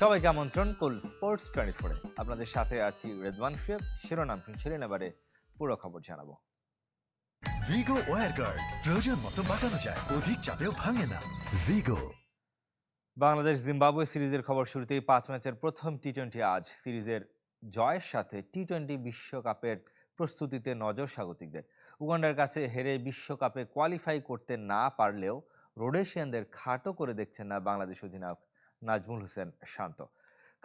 সবাইকে আমন্ত্রণ কুল sports twenty ফোরে। আপনাদের সাথে আছি রেদওয়ান শুয়েব শিরোনাম শুনছিলেন এবারে পুরো খবর জানাব। ভিগো ওয়ার গার্ড প্রয়োজন মতো বাঁকানো যায় অধিক চাপেও ভাঙে না। ভিগো। বাংলাদেশ জিম্বাবুয়ে সিরিজের খবর শুরুতেই পাঁচ ম্যাচের প্রথম টি টোয়েন্টি আজ সিরিজের জয়ের সাথে টি টোয়েন্টি বিশ্বকাপের প্রস্তুতিতে নজর স্বাগতিকদের। উগান্ডার কাছে হেরে বিশ্বকাপে কোয়ালিফাই করতে না পারলেও রোডেশিয়ানদের খাটো করে দেখছেন না বাংলাদেশ অধিনায়ক। নাজমুল হোসেন শান্ত।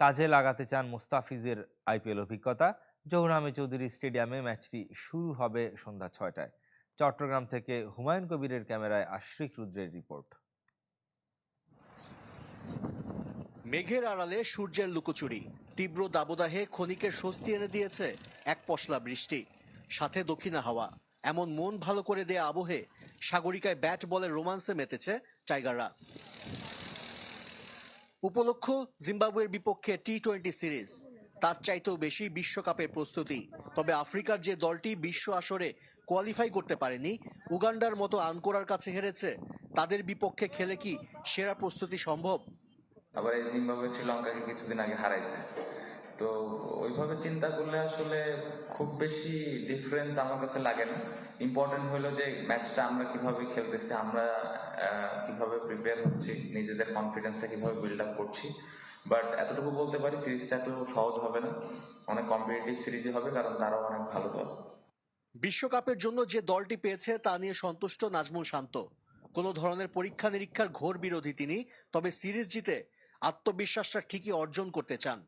কাজে লাগাতে চান মুস্তাফিজের আইপিএল অভিজ্ঞতা। জহুরামে চৌধুরী স্টেডিয়ামে ম্যাচটি শুরু হবে সন্ধ্যা ছয়টায়। চট্টগ্রাম থেকে হুমায়ুন কবিরের ক্যামেরায় আশ্রিক রুদ্রের রিপোর্ট। মেঘের আড়ালে সূর্যের লুকোচুরি, তীব্র দাবদাহে ক্ষণিকের স্বস্তি এনে দিয়েছে এক পশলা বৃষ্টি। সাথে দক্ষিণা হাওয়া, এমন মন ভালো করে দেয়া আবহে সাগরিকায় ব্যাট বলের রোমান্সে মেতেছে টাইগাররা। উপলক্ষ জিম্বাবুয়ের বিপক্ষে টি টোয়েন্টি সিরিজ তার চাইতেও বেশি বিশ্বকাপের প্রস্তুতি। তবে আফ্রিকার যে দলটি বিশ্ব আসরে কোয়ালিফাই করতে পারেনি, উগান্ডার মতো আনকোরার কাছে হেরেছে, তাদের বিপক্ষে খেলে কি সেরা প্রস্তুতি সম্ভব? আবার এই জিম্বাবুয়ে শ্রীলঙ্কাকে কিছুদিন আগে হারাইছে। তো ওইভাবে চিন্তা করলে আসলে খুব বেশি ডিফারেন্স আমার কাছে লাগে না। ইম্পর্টেন্ট হলো যে ম্যাচটা আমরা কীভাবে খেলতেছি, আমরা কীভাবে প্রিপেয়ার হচ্ছি, নিজেদের কনফিডেন্সটা কীভাবে বিল্ড আপ করছি। বাট এতটুকু বলতে পারি, সিরিজটা এত সহজ হবে না। অনেক কম্পিটিটিভ সিরিজই হবে, কারণ তারাও অনেক ভালো দল। বিশ্বকাপের জন্য যে দলটি পেয়েছে, তা নিয়ে সন্তুষ্ট নাজমুল শান্ত। কোনো ধরনের পরীক্ষা নিরীক্ষার ঘোর বিরোধী তিনি, তবে সিরিজ জিতে আত্মবিশ্বাসটা ঠিকই অর্জন করতে চান।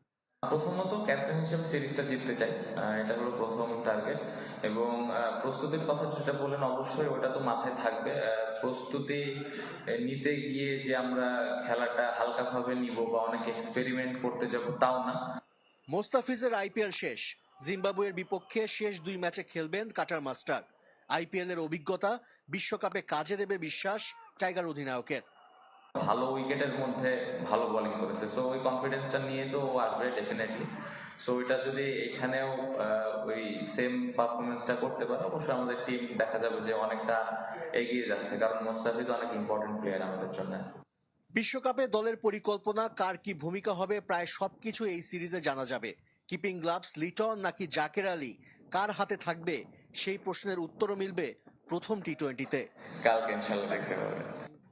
প্রথমত ক্যাপ্টেন হিসেবে সিরিজটা জিততে চাই এটা হলো প্রথম টার্গেট এবং প্রস্তুতির কথা যেটা বললেন, অবশ্যই ওটা তো মাথায় থাকবে। প্রস্তুতি নিতে গিয়ে যে আমরা খেলাটা হালকাভাবে নিব বা অনেক এক্সপেরিমেন্ট করতে যাব, তাও না। মোস্তাফিজের আইপিএল শেষ। জিম্বাবুয়ের বিপক্ষে শেষ দুই ম্যাচে খেলবেন কাটার মাস্টার। আইপিএল এর অভিজ্ঞতা বিশ্বকাপে কাজে দেবে বিশ্বাস টাইগার অধিনায়কের। ভালো উইকেটের মধ্যে ভালো বোলিং করেছে। সো ওই কনফিডেন্সটা নিয়ে তো ও আসবে ডেফিনেটলি সো এটা যদি এখানেও ওই সেম পারফরমেন্সটা করতে পারে অবশ্যই আমাদের টিম দেখা যাবে যে অনেকটা এগিয়ে যাচ্ছে। কারণ মোস্তাফিজ অনেক ইম্পর্টেন্ট প্লেয়ার আমাদের জন্য। বিশ্বকাপে দলের পরিকল্পনা কার কি ভূমিকা হবে প্রায় সবকিছু এই সিরিজে জানা যাবে। কিপিং গ্লাভস লিটন নাকি জাকের আলী? কার হাতে থাকবে? সেই প্রশ্নের উত্তরও মিলবে প্রথম টি টোয়েন্টিতে কালকে ইনশাল্লাহ দেখতে পাবে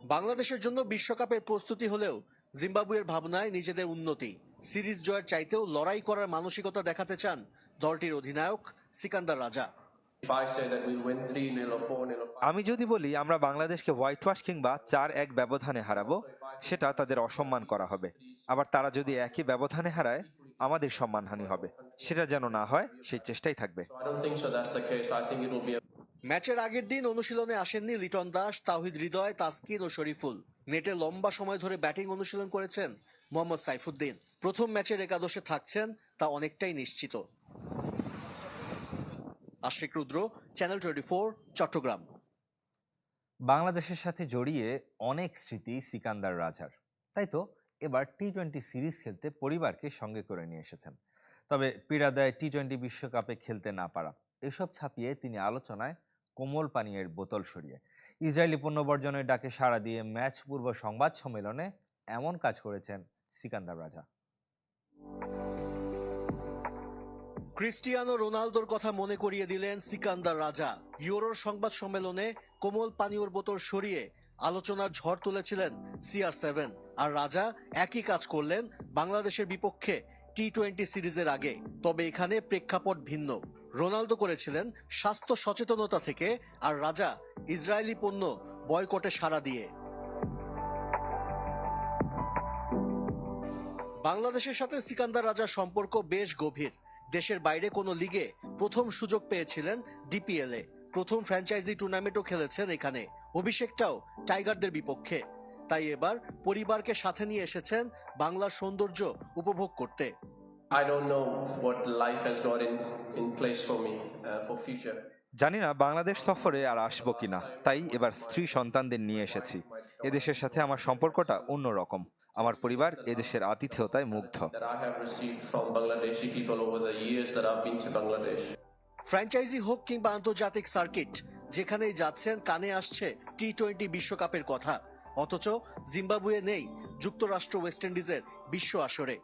বাংলাদেশের জন্য বিশ্বকাপের প্রস্তুতি হলেও জিম্বাবুয়ের ভাবনায় নিজেদের উন্নতি। সিরিজ জয়ের চাইতেও লড়াই করার মানসিকতা দেখাতে চান দলটির অধিনায়ক সিকান্দার রাজা। If I say that we'll win 3 0 or 4 0 or 5 আমি যদি বলি আমরা বাংলাদেশকে হোয়াইট ওয়াশ কিংবা চার এক ব্যবধানে হারাবো সেটা তাদের অসম্মান করা হবে। আবার তারা যদি একই ব্যবধানে হারায় আমাদের সম্মানহানি হবে। সেটা যেন না হয় সেই চেষ্টাই থাকবে। ম্যাচের আগের দিন অনুশীলনে আসেননি লিটন দাস তাহিদ হৃদয় তাসকিন ও শরীফুল। নেটে লম্বা সময় ধরে ব্যাটিং অনুশীলন করেছেন মোহাম্মদ সাইফুদ্দিন। প্রথম ম্যাচের একাদশে থাকছেন, তা অনেকটাই নিশ্চিত। Ashik Rudra, channel twenty Chattogram. বাংলাদেশের সাথে জড়িয়ে অনেক স্মৃতি সিকান্দার রাজার। তাই তো? এবার টি টোয়েন্টি সিরিজ খেলতে পরিবারকে সঙ্গে করে নিয়ে এসেছেন। তবে পীড়া দেয় টি টোয়েন্টি বিশ্বকাপে খেলতে না পারা। এসব ছাপিয়ে তিনি আলোচনায় কোমল পানীয়ের বোতল সরিয়ে। ইসরায়েলি পণ্য বর্জনের ডাকে সাড়া দিয়ে ম্যাচ পূর্ব সংবাদ সম্মেলনে এমন কাজ করেছেন সিকান্দার রাজা। ক্রিস্টিয়ানো রোনালদোর কথা মনে করিয়ে দিলেন সিকান্দার রাজা। ইউরোর সংবাদ সম্মেলনে কোমল পানীয়র বোতল সরিয়ে আলোচনার ঝড় তুলেছিলেন সিআর সেভেন। আর রাজা একই কাজ করলেন বাংলাদেশের বিপক্ষে টি টোয়েন্টি সিরিজের আগে, তবে এখানে প্রেক্ষাপট ভিন্ন। রোনালদো করেছিলেন স্বাস্থ্য সচেতনতা থেকে আর রাজা ইসরায়েলি পণ্য বয়কটে সাড়া দিয়ে। বাংলাদেশের সাথে সিকান্দার রাজার সম্পর্ক বেশ গভীর। দেশের বাইরে কোনো লিগে প্রথম সুযোগ পেয়েছিলেন ডিপিএল প্রথম ফ্র্যাঞ্চাইজি টুর্নামেন্টও খেলেছেন এখানে। অভিষেকটাও টাইগারদের বিপক্ষে। তাই এবার পরিবারকে সাথে নিয়ে এসেছেন বাংলার সৌন্দর্য উপভোগ করতে। I don't know what life has got in, in place for me uh, for future. জানি না বাংলাদেশ সফরে আর আসব কিনা তাই এবার স্ত্রী সন্তানদের নিয়ে এসেছি। এদেশের সাথে আমার সম্পর্কটা অন্যরকম। আমার পরিবার এদেশের আতিথেয়তায় মুগ্ধ। That I have received from Bangladeshi people over the years that I've been to Bangladesh. Franchise হোক কিংবা আন্তর্জাতিক সার্কিট যেখানেই যাচ্ছেন কানে আসছে টি টোয়েন্টি বিশ্বকাপের কথা। অথচ জিম্বাবুয়ে নেই যুক্তরাষ্ট্র ওয়েস্ট ইন্ডিজের বিশ্ব আসরে।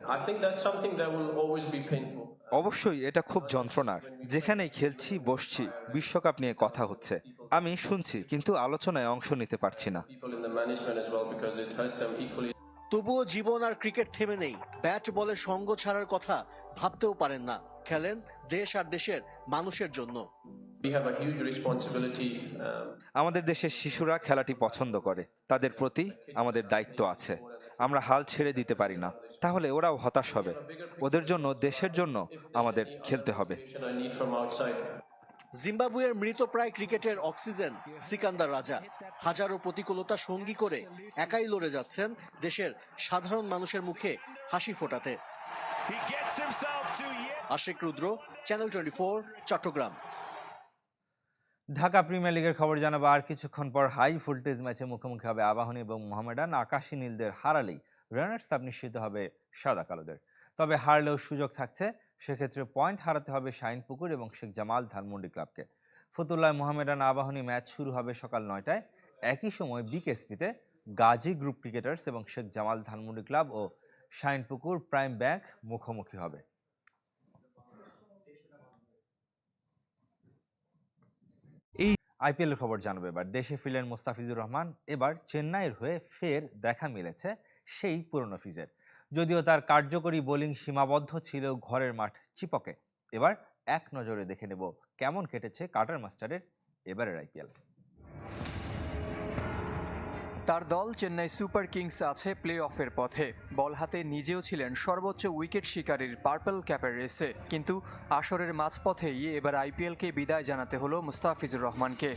I think that's something that will always be painful. অবশ্যই এটা খুব যন্ত্রণার। যেখানেই খেলছি বসছি বিশ্বকাপ নিয়ে কথা হচ্ছে। আমি শুনছি কিন্তু আলোচনায় অংশ নিতে পারছি না. তবুও জীবন আর ক্রিকেট থেমে নেই। ব্যাট বলে সঙ্গ ছাড়ার কথা ভাবতেও পারেন না। খেলেন দেশ আর দেশের মানুষের জন্য. Um, আমাদের দেশের শিশুরা খেলাটি পছন্দ করে। তাদের প্রতি আমাদের দায়িত্ব আছে। আমরা হাল ছেড়ে দিতে পারি না। তাহলে ওরাও হতাশ হবে। ওদের জন্য দেশের জন্য আমাদের খেলতে হবে. জিম্বাবুয়ের মৃতপ্রায় ক্রিকেটের অক্সিজেন সিকান্দার রাজা। হাজারো প্রতিকূলতা সঙ্গী করে একাই লড়ে যাচ্ছেন দেশের সাধারণ মানুষের মুখে হাসি ফোটাতে। Ashik Rudra channel twenty Chattogram. Dhaka premier লিগের খবর জানাব আর কিছুক্ষণ পর হাই ভোল্টেজ ম্যাচে মুখোমুখি হবে আবাহনী এবং মোহামেডান। আকাশী নীলদের হারালেই রানার্স আপ নিশ্চিত হবে সাদা কালোদের। তবে হারলেও সুযোগ থাকছে, সেক্ষেত্রে পয়েন্ট হারাতে হবে শাহিনপুকুর এবং শেখ জামাল ধানমন্ডি ক্লাবকে ফতুল্লায় মোহামেডান আবাহনী ম্যাচ শুরু হবে সকাল নয়টায়। একই সময় বিকেএসপিতে গাজী গ্রুপ ক্রিকেটার্স এবং শেখ জামাল ধানমন্ডি ক্লাব ও শাহিনপুকুর প্রাইম ব্যাংক মুখোমুখি হবে। আইপিএল খবর জানব এবার। দেশে ফিরলেন মোস্তাফিজুর রহমান, এবার চেন্নাইয়ের হয়ে ফের দেখা মিলেছে সেই পুরনো ফিজের। যদিও তার কার্যকরী বোলিং সীমাবদ্ধ ছিল ঘরের মাঠ চিপকে। এবার এক নজরে দেখে নেব কেমন কেটেছে কাটার মাস্টারের এবারের আইপিএল। তার দল চেন্নাই সুপার কিংস আছে প্লে অফের পথে। বল হাতে নিজেও ছিলেন সর্বোচ্চ উইকেট শিকারীর পার্পল ক্যাপের রেসে। কিন্তু আসরের মাঝপথেই এবার আইপিএলকে বিদায় জানাতে হলো মুস্তাফিজুর রহমানকে।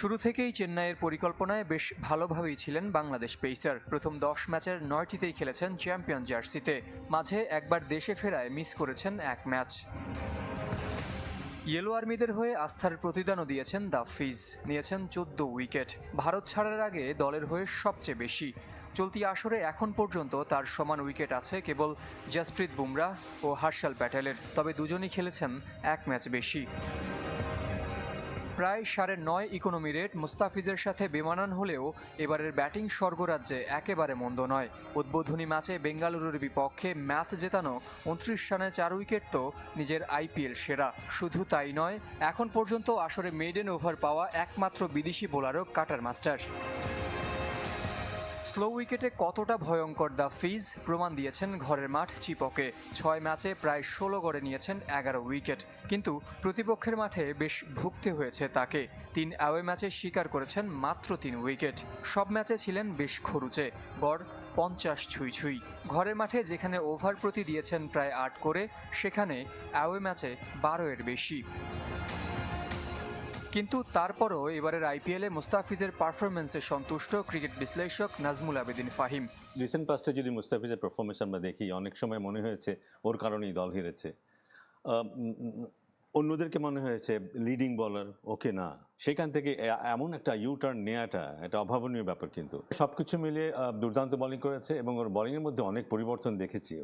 শুরু থেকেই চেন্নাইয়ের পরিকল্পনায় বেশ ভালোভাবেই ছিলেন বাংলাদেশ পেসার। প্রথম দশ ম্যাচের নয়টিতেই খেলেছেন চ্যাম্পিয়ন জার্সিতে। মাঝে একবার দেশে ফেরায় মিস করেছেন এক ম্যাচ। ইয়েলো আর্মিদের হয়ে আস্থার প্রতিদানও দিয়েছেন দাফিজ ফিজ নিয়েছেন চোদ্দ উইকেট। ভারত ছাড়ার আগে দলের হয়ে সবচেয়ে বেশি। চলতি আসরে এখন পর্যন্ত তার সমান উইকেট আছে কেবল জাসপ্রীত বুমরা ও হার্শাল প্যাটেলের। তবে দুজনই খেলেছেন এক ম্যাচ বেশি। প্রায় সাড়ে নয় ইকোনমি রেট মুস্তাফিজের সাথে বেমানান হলেও এবারের ব্যাটিং স্বর্গরাজ্যে একেবারে মন্দ নয়। উদ্বোধনী ম্যাচে বেঙ্গালুরুর বিপক্ষে ম্যাচ জেতানো উনত্রিশ রানে চার উইকেট তো নিজের আইপিএল সেরা। শুধু তাই নয়, এখন পর্যন্ত আসরে মেডেন ওভার পাওয়া একমাত্র বিদেশি বোলারও কাটার মাস্টার। স্লো উইকেটে কতটা ভয়ঙ্কর দ্য ফিজ প্রমাণ দিয়েছেন ঘরের মাঠ চিপকে। ছয় ম্যাচে প্রায় ষোলো গড়ে নিয়েছেন এগারো উইকেট। কিন্তু প্রতিপক্ষের মাঠে বেশ ভুগতে হয়েছে তাকে। তিন অ্যাওয়ে ম্যাচে স্বীকার করেছেন মাত্র তিন উইকেট। সব ম্যাচে ছিলেন বেশ খরুচে, গড় পঞ্চাশ ছুঁই ছুঁই। ঘরের মাঠে যেখানে ওভার প্রতি দিয়েছেন প্রায় আট করে, সেখানে অ্যাওয়ে ম্যাচে বারো এর বেশি। কিন্তু তারপরও এবারের আইপিএলে মুস্তাফিজের পারফরমেন্সে সন্তুষ্ট ক্রিকেট বিশ্লেষক নাজমুল আবেদিন ফাহিম। রিসেন্ট পাস্টে যদি মুস্তাফিজের পারফরমেন্স আমরা দেখি অনেক সময় মনে হয়েছে ওর কারণেই দল হেরেছে। অন্যদেরকে মনে হয়েছে লিডিং বলার ওকে না। সেখান থেকে এমন একটা ইউ টার্ন নেওয়াটা একটা অভাবনীয় ব্যাপার কিন্তু। সবকিছু মিলিয়ে আহ, দুর্দান্ত বোলিং করেছে এবং ওর বোলিংয়ের মধ্যে অনেক পরিবর্তন দেখেছি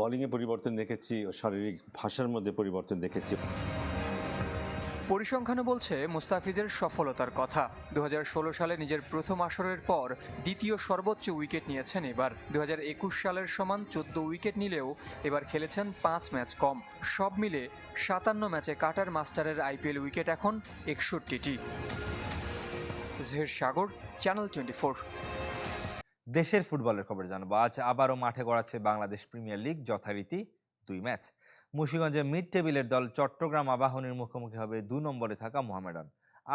বোলিংয়ে পরিবর্তন দেখেছি ওর শারীরিক ভাষার মধ্যে পরিবর্তন দেখেছি। পরিসংখ্যানও বলছে মুস্তাফিজের সফলতার কথা। দু হাজার ষোলো সালে নিজের প্রথম আসরের পর দ্বিতীয় সর্বোচ্চ উইকেট নিয়েছেন এবার। দু হাজার একুশ সালের সমান চোদ্দ উইকেট নিলেও এবার খেলেছেন পাঁচ ম্যাচ কম। সব মিলে সাতান্ন ম্যাচে কাটার মাস্টারের আইপিএল উইকেট এখন একষট্টিটি। জেহের সাগর, চ্যানেল টোয়েন্টি দেশের ফুটবলের খবর জানাব। আজ আবারও মাঠে গড়াচ্ছে বাংলাদেশ প্রিমিয়ার লিগ, যথারীতি দুই ম্যাচ। মুন্সিগঞ্জের মিড টেবিলের দল চট্টগ্রাম আবাহনীর মুখোমুখি হবে দু নম্বরে থাকা মোহামেডান।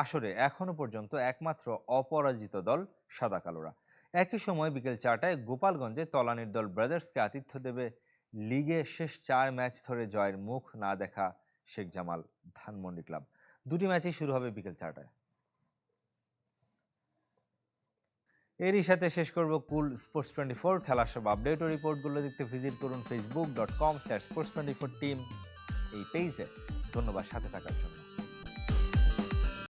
আসরে এখনও পর্যন্ত একমাত্র অপরাজিত দল সাদা কালোরা। একই সময় বিকেল চারটায় গোপালগঞ্জে তলানির দল ব্রাদার্সকে আতিথ্য দেবে লিগে শেষ চার ম্যাচ ধরে জয়ের মুখ না দেখা শেখ জামাল ধানমন্ডি ক্লাব। দুটি ম্যাচই শুরু হবে বিকেল চারটায়। এরই সাথে শেষ করব কুল স্পোর্টস টোয়েন্টি ফোর খেলার সব আপডেট ও রিপোর্টগুলো। দেখতে ভিজিট করুন Facebook dot com sir sports twenty four team এই পেজে ধন্যবাদ সাথে থাকার জন্য।